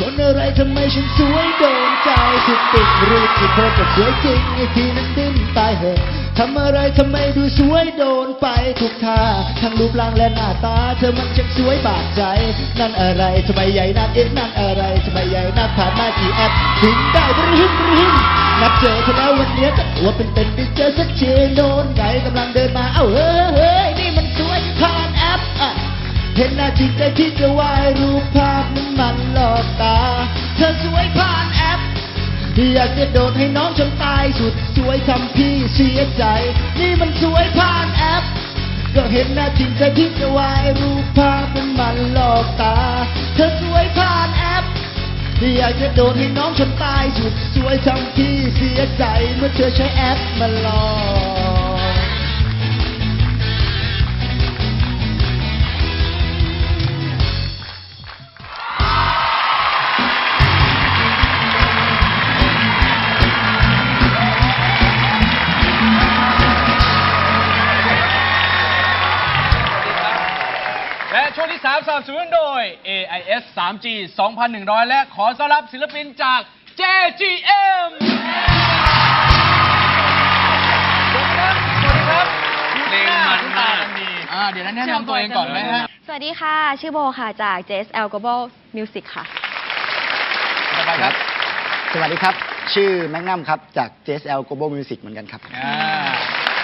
คนอะไรทำไมฉันสวยโดนใจทุกติดรูปที่โพสต์ก็สวยจริงไอ้ที่นั้นดิ้นตายเหอะทำอะไรทำไมดูสวยโดนไปทุกท่าทั้งรูปร่างและหน้าตา เธอมันช่างสวยบาดใจ นั่นอะไรทำไมใหญ่นักเอ็นนั่นอะไรทำไมใหญ่นักผ่านมากี่แอปถึงได้บริหึมบริหึมนัดเจอเธอแล้ววันนี้ก็ตัวเป็นเป็นๆได้เจอสักทีโดนไงกำลังเดินมาเอ้าเฮ้ ห็นหน้าจริงใจที่จะวายรูปภาพนั้นมันหลอกตา เธอสวยผ่านแอปอยากจะโดดให้น้องจนตายสุดสวยทำพี่เสียใจ นี่มันสวยผ่านแอป ก็เห็นหน้าจริงใจที่จะวายรูปภาพนั้นมันหลอกตา เธอสวยผ่านแอปอยากจะโดดให้น้องจนตายสุดสวยทำพี่เสียใจ เมื่อเธอใช้แอปมาหลอก และช่วงที่3สนับสนุนโดย AIS 3G 2,100 และขอต้อนรับศิลปินจาก JGM สวัสดีครับ สวัสดีครับเพลงมันมากอ่าเดี๋ยวนั้นแนะนำตัวเองก่อนไหมฮะ สวัสดีค่ะ ชื่อโบค่ะ จาก JSL Global Music ค่ะ สบายครับ สวัสดีครับ ชื่อแมกนัมครับ จาก JSL Global Music เหมือนกันครับ อ่า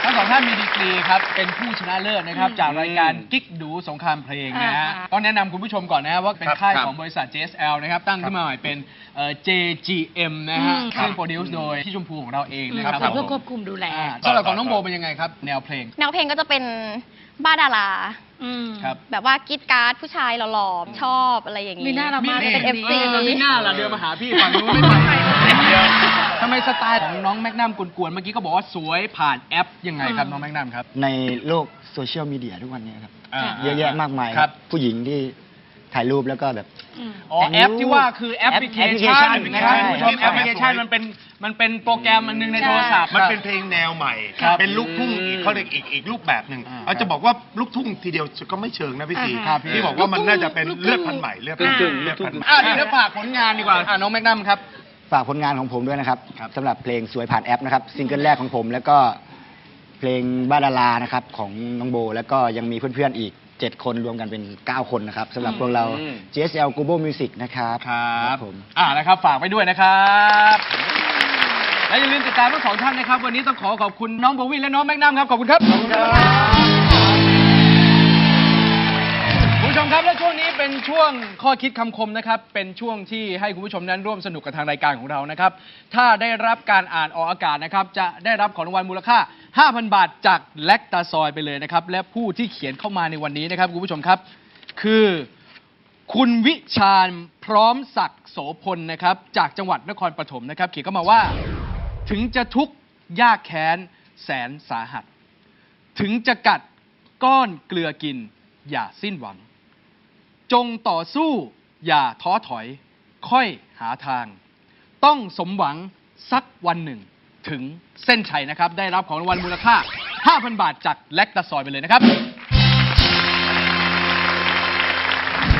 ทั้งสองท่านมีดีกรีครับ เป็นผู้ชนะเลิศนะครับ จากรายการกิ๊กดูสงครามเพลงนะฮะอ่าต้องแนะนำคุณผู้ชมก่อนนะครับว่าเป็นครับค่ายครับของบริษัท JSL นะครับ ตั้งขึ้นมาใหม่เป็นเอ่อ JGM นะฮะอืมซึ่งโปรดิวซ์โดยพี่ชมพูของเราเองนะครับครับผมผมควบคุมดูแลอ่าสำหรับของน้องโบเป็นยังไงครับ แนวเพลง แนวเพลงก็จะเป็นบ้าดาราครับ แบบว่ากรีดการ์ดผู้ชายหล่อๆชอบอะไรอย่างนี้ มีหน้าเรามากเป็นเลย FC เออมีหน้าล่ะเดินมาหาพี่ฝั่งนู้นไม่ไปทำ ไมสไตล์ของน้องแมกนัมกวนๆเมื่อกี้ก็บอกว่าสวยผ่านแอปยังไงครับน้องแมกนัมครับ ในโลกโซเชียลมีเดียทุกวันนี้ครับ อ่าเยอะแยะมากมายครับ ผู้หญิงที่ถ่ายรูปแล้วก็แบบ อ๋อแอปที่ว่าคือแอปพลิเคชันแอปพลิเคชันนะครับใช่คุณผู้ชมแอปพลิเคชันมันเป็นมันเป็นโปรแกรมอันหนึงในโทรศัพท์ มันเป็นเพลงแนวใหม่ ครับเป็นลูกทุ่งอีกเขาเรียกอีกอีกรูปแบบหนึ่งอ่าเราจะบอกว่าลูกทุ่งทีเดียวก็ไม่เชิงนะพี่สีครับพี่ ที่บอกว่ามันน่าจะเป็นเลือดพันธุ์ใหม่เลือดพันธุ์กึ่งๆเลือดพันธุ์ใหม่ อะเดี๋ยวฝากผลงานดีกว่าอะน้องแมกนัมครับ ฝากผลงานของผมด้วยนะครับครับสำหรับเพลงสวยผ่านแอปนะครับซิงเกิลแรกของผมแล้วก็เพลงบ้าดารานะครับของน้องโบ แล้วก็ยังมีเพื่อนๆอีก 7 คนรวมกันเป็น 9 คนนะครับสำหรับพวกเราอืม JSL Global Music นะครับครับผมอ่านะครับฝากไปด้วยนะครับและอย่าลืมติดตามทั้งสองท่านนะครับ วันนี้ต้องขอขอบคุณน้องโบวี่และน้องแมกนัมครับ ขอบคุณครับขอบคุณครับ ผู้ชมครับและช่วงนี้เป็นช่วงข้อคิดคำคมนะครับ เป็นช่วงที่ให้คุณผู้ชมนั้นร่วมสนุกกับทางรายการของเรานะครับ ถ้าได้รับการอ่านออกอากาศนะครับ จะได้รับของรางวัลมูลค่า 5,000 บาทจากแลคตาซอยไปเลยนะครับ และผู้ที่เขียนเข้ามาในวันนี้นะครับคุณผู้ชมครับ คือ คุณวิชาญพร้อมศักดิ์โสพลนะครับ จากจังหวัดนครปฐมนะครับ เขียนเข้ามาว่า ถึงจะทุกข์ยากแค้นแสนสาหัส ถึงจะกัดก้อนเกลือกิน อย่าสิ้นหวัง จงต่อสู้อย่าท้อถอย ค่อยหาทาง ต้องสมหวังสักวันหนึ่ง ถึงเส้นชัยนะครับ ได้รับของรางวัลมูลค่า 5,000 บาทจากแลคตาซอยไปเลยนะครับ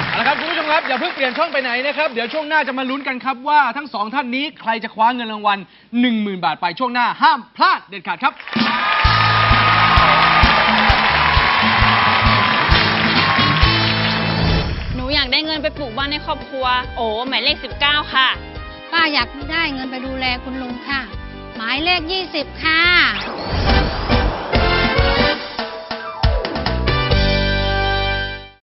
เอาละครับคุณผู้ชมครับ อย่าเพิ่งเปลี่ยนช่องไปไหนนะครับ เดี๋ยวช่วงหน้าจะมาลุ้นกันครับว่าทั้งสองท่านนี้ใครจะคว้าเงินรางวัล10,000 บาทไปช่วงหน้าห้ามพลาดเด็ดขาดครับ นูอยากได้เงินไปปลูกบ้านในครอบครัว โอ้หมายเลข 19 ค่ะ ป้าอยากได้เงินไปดูแลคุณลุงค่ะ หมายเลข 20 ค่ะ